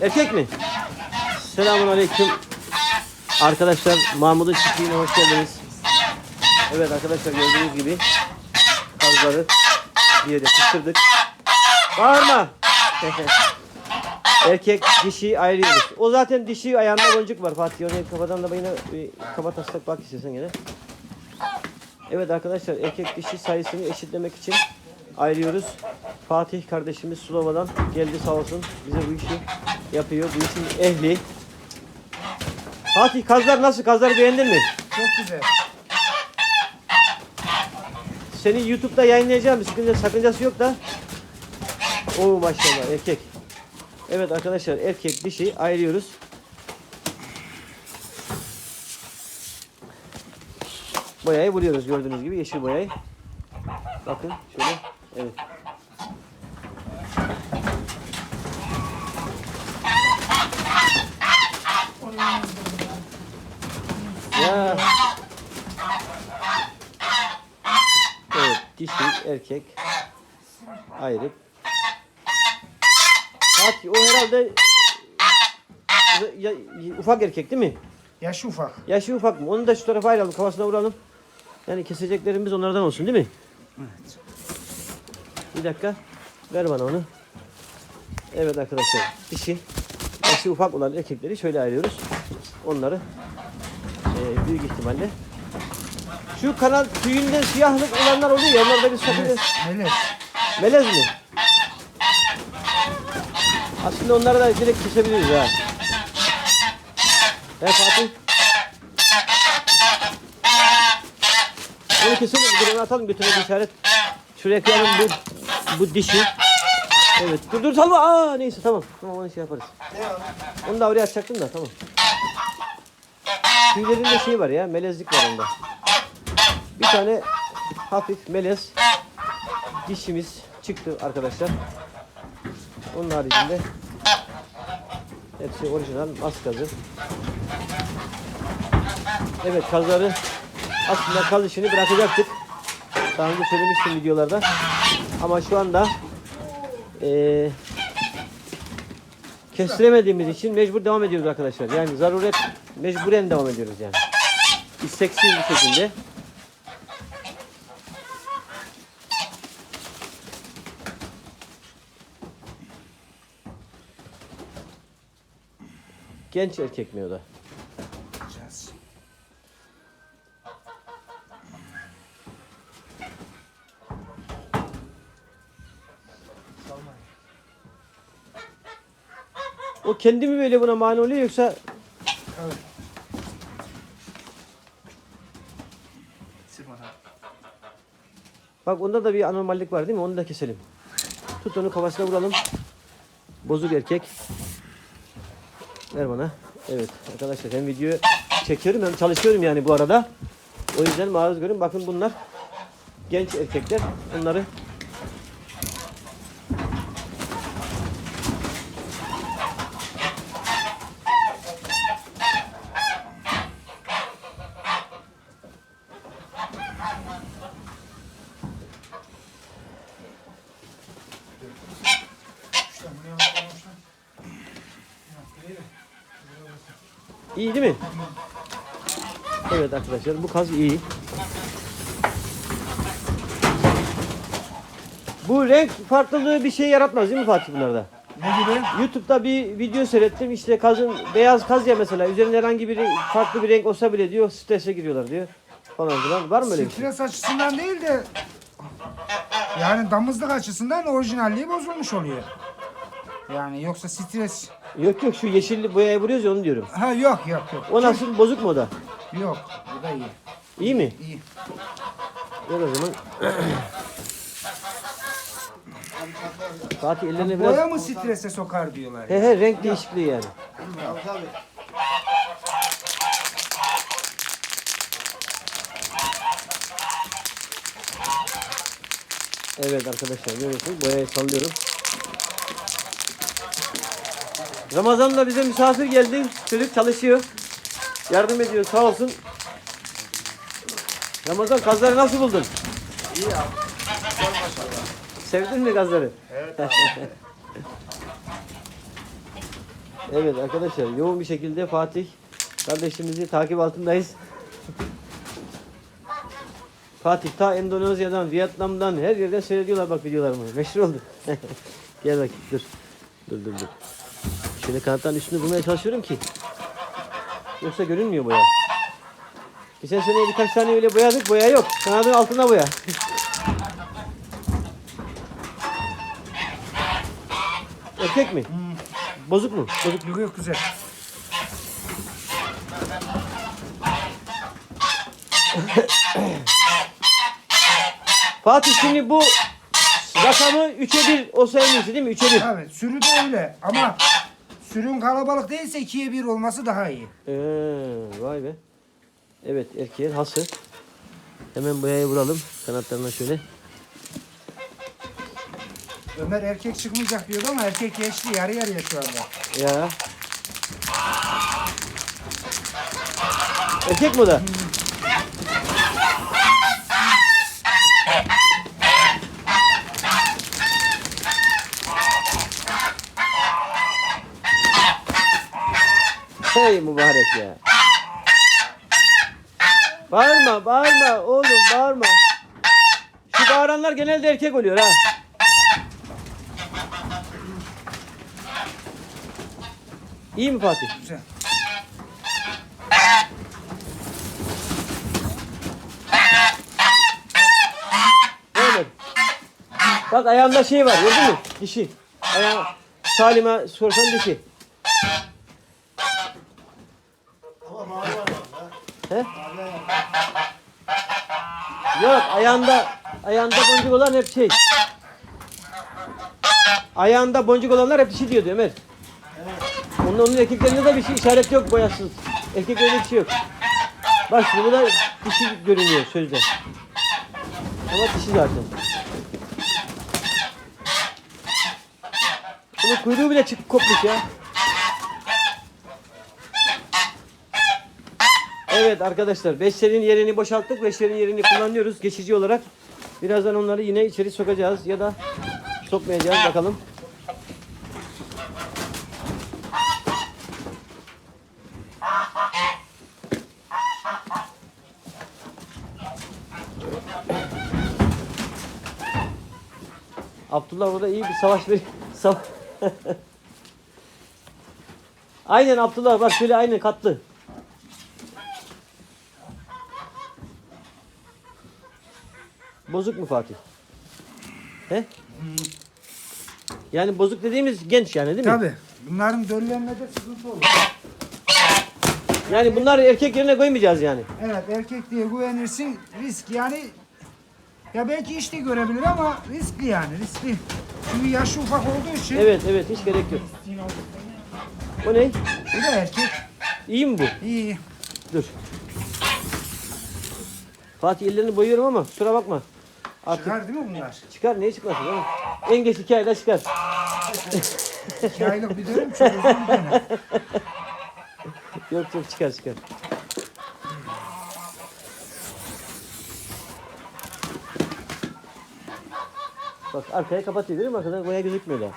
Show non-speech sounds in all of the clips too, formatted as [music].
Erkek mi? Selamun aleyküm. Arkadaşlar Mahmut'un çiftliğine hoş geldiniz. Evet arkadaşlar gördüğünüz gibi kazları bir yere kıstırdık. Bağırma. [laughs] Erkek dişi ayırıyoruz. O zaten dişi ayağında boncuk var Fatih. Onu kafadan da yine bir kafa taslak bak istiyorsan gene. Evet arkadaşlar erkek dişi sayısını eşitlemek için ayırıyoruz. Fatih kardeşimiz Sulova'dan geldi sağ olsun. Bize bu işi yapıyor. Bu işin ehli. Fatih kazlar nasıl? Kazları beğendin mi? Çok güzel. Seni YouTube'da yayınlayacağım. Sıkınca, sakıncası yok da. Oo maşallah erkek. Evet arkadaşlar erkek dişi ayırıyoruz. Boyayı vuruyoruz gördüğünüz gibi yeşil boyayı. Bakın şöyle. Evet. Ya. Evet, dişi, erkek ayırıp. Fatih o herhalde ya- ufak erkek değil mi? Yaşı ufak. Yaşı ufak mı? Onu da şu tarafa ayıralım, kafasına vuralım. Yani keseceklerimiz onlardan olsun değil mi? Evet. Bir dakika. Ver bana onu. Evet arkadaşlar. Dişi. Yaşı ufak olan erkekleri şöyle ayırıyoruz. Onları eee, büyük ihtimalle. Şu kanal tüyünde siyahlık olanlar oluyor ya. Onlarda bir sakınca. Melez. Melez. Mi? Aslında onları da direkt kesebiliriz ha. He Fatih. Onu keselim. Bir atalım götürelim işaret. Şuraya koyalım bu, bu dişi. Evet. Dur dur salma. Aa neyse tamam. Tamam onu şey yaparız. Onu da oraya atacaktım da tamam. Tüylerinde şey var ya. Melezlik var onda. Bir tane hafif melez dişimiz çıktı arkadaşlar. Onun haricinde hepsi orijinal mas kazı. Evet kazları aslında kaz işini bırakacaktık. Daha önce söylemiştim videolarda. Ama şu anda eee kestiremediğimiz için mecbur devam ediyoruz arkadaşlar. Yani zaruret mecburen devam ediyoruz yani. İsteksiz bir şekilde. Genç erkek mi o da? O kendi mi böyle buna mani oluyor yoksa Evet. Bak onda da bir anormallik var değil mi? Onu da keselim. Tut onu kafasına vuralım. Bozuk erkek. Ver bana. Evet arkadaşlar hem video çekiyorum hem çalışıyorum yani bu arada. O yüzden maruz görün. Bakın bunlar genç erkekler. Bunları iyi değil mi? Evet arkadaşlar bu kaz iyi. Bu renk farklılığı bir şey yaratmaz değil mi Fatih bunlarda? Ne gibi? YouTube'da bir video seyrettim. İşte kazın beyaz kaz ya mesela üzerinde herhangi bir farklı bir renk olsa bile diyor strese giriyorlar diyor. Falan filan. Var mı öyle bir şey? Stres açısından değil de yani damızlık açısından orijinalliği bozulmuş oluyor. Yani yoksa stres Yok yok şu yeşilli boyaya vuruyoruz ya onu diyorum. ha yok yok yok. O nasıl bozuk mu o da? Yok. Bu da iyi. İyi mi? İyi. Ver o zaman. Fatih ellerine biraz... Boya mı strese sokar diyorlar. He he renk değişikliği yani. Evet arkadaşlar görüyorsunuz boyayı sallıyorum. Ramazan'da bize misafir geldi. Çocuk çalışıyor. Yardım ediyor sağ olsun. Ramazan kazları nasıl buldun? İyi abi. Sevdin mi kazları? Evet [laughs] abi. Evet arkadaşlar yoğun bir şekilde Fatih kardeşimizi takip altındayız. Fatih ta Endonezya'dan, Vietnam'dan her yerden seyrediyorlar bak videolarımı. Meşhur oldu. [laughs] Gel bakayım dur. Dur dur dur. Şöyle kanatların üstünü bulmaya çalışıyorum ki. Yoksa görünmüyor boya. Geçen sene birkaç tane öyle boyadık. Boya yok. Kanadın altında boya. Erkek mi? Bozuk mu? Bozuk. Yok yok güzel. [coughs] Fatih şimdi bu rakamı 3'e 1 olsa en iyisi değil mi? 3'e 1. Evet sürü de öyle ama sürün kalabalık değilse ikiye bir olması daha iyi. Ee, vay be. Evet erkeğin hası. Hemen boyayı vuralım kanatlarına şöyle. Ömer erkek çıkmayacak diyordu ama erkek geçti yarı yarıya şu anda. Ya. Erkek mi o da? Hey mübarek ya. Bağırma, bağırma oğlum, bağırma. Şu bağıranlar genelde erkek oluyor ha. İyi mi Fatih? Güzel. Bak ayağında şey var gördün mü? Dişi. Ayağı Salim'e sorsan dişi. Ama mavi var bende. Yok ayağında ayağında boncuk olan hep şey. Ayağında boncuk olanlar hep dişi diyordu Ömer. Onun, onun erkeklerinde de bir şey işaret yok boyasız. Erkeklerinde bir şey yok. Bak şimdi da dişi görünüyor sözde. Ama dişi zaten. Bunun kuyruğu bile çık kopmuş ya. Evet arkadaşlar beşlerin yerini boşalttık. Beşlerin yerini kullanıyoruz geçici olarak. Birazdan onları yine içeri sokacağız ya da sokmayacağız bakalım. Abdullah burada iyi bir savaş bir [laughs] savaş. [laughs] aynen Abdullah bak şöyle aynen katlı. Bozuk mu Fatih? He? Yani bozuk dediğimiz genç yani değil mi? Tabi. Bunların döllenmede sıkıntı olur. Yani bunları erkek yerine koymayacağız yani. Evet erkek diye güvenirsin risk yani ya belki işte görebilir ama riskli yani riskli. Çünkü yaşı ufak olduğu için. Evet evet hiç gerek yok. O ne? Bu da erkek. İyi mi bu? İyi. Dur. Fatih ellerini boyuyorum ama kusura bakma. Artık çıkar, değil mi bunlar? çıkar neye çıkmasın oğlum? En geç iki ayda çıkar. İki aylık bir dönem çok uzun bir dönem. Yok yok çıkar çıkar. Bak arkaya kapatıyor görüyor musun? Arkadan boya gözükmüyor daha.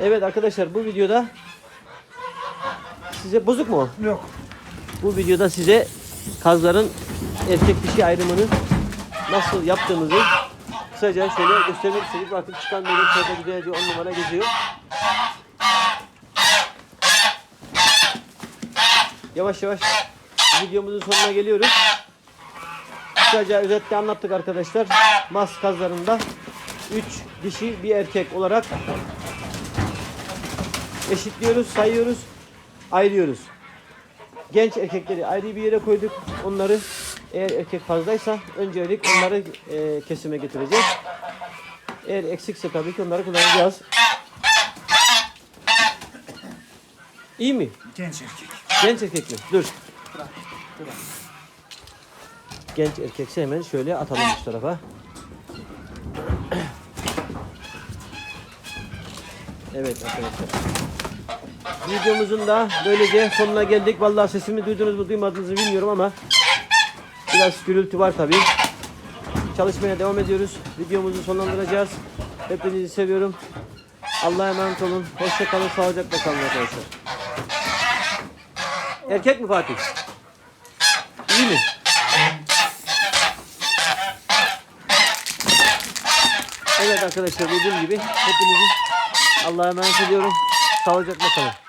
Evet arkadaşlar bu videoda size bozuk mu o? Yok. Bu videoda size kazların erkek dişi ayrımını nasıl yaptığımızı kısaca şöyle göstermek istedik. Bakın çıkan böyle şurada güzelce 10 numara geziyor. Yavaş yavaş videomuzun sonuna geliyoruz. Kısaca özetle anlattık arkadaşlar. Mas kazlarında 3 dişi bir erkek olarak eşitliyoruz, sayıyoruz, ayırıyoruz. Genç erkekleri ayrı bir yere koyduk. Onları eğer erkek fazlaysa öncelik onları e, kesime getireceğiz. Eğer eksikse tabii ki onları kullanacağız. İyi mi? Genç erkek. Genç erkek mi? Dur. Genç erkekse hemen şöyle atalım şu tarafa. Evet arkadaşlar. Videomuzun da böylece sonuna geldik. Vallahi sesimi duydunuz mu duymadınız mı bilmiyorum ama biraz gürültü var tabii. Çalışmaya devam ediyoruz. Videomuzu sonlandıracağız. Hepinizi seviyorum. Allah'a emanet olun. Hoşça kalın. Sağlıcakla kalın arkadaşlar. Erkek mi Fatih? İyi mi? Evet arkadaşlar dediğim gibi hepinizi Allah'a emanet ediyorum. Sağlıcakla kalın.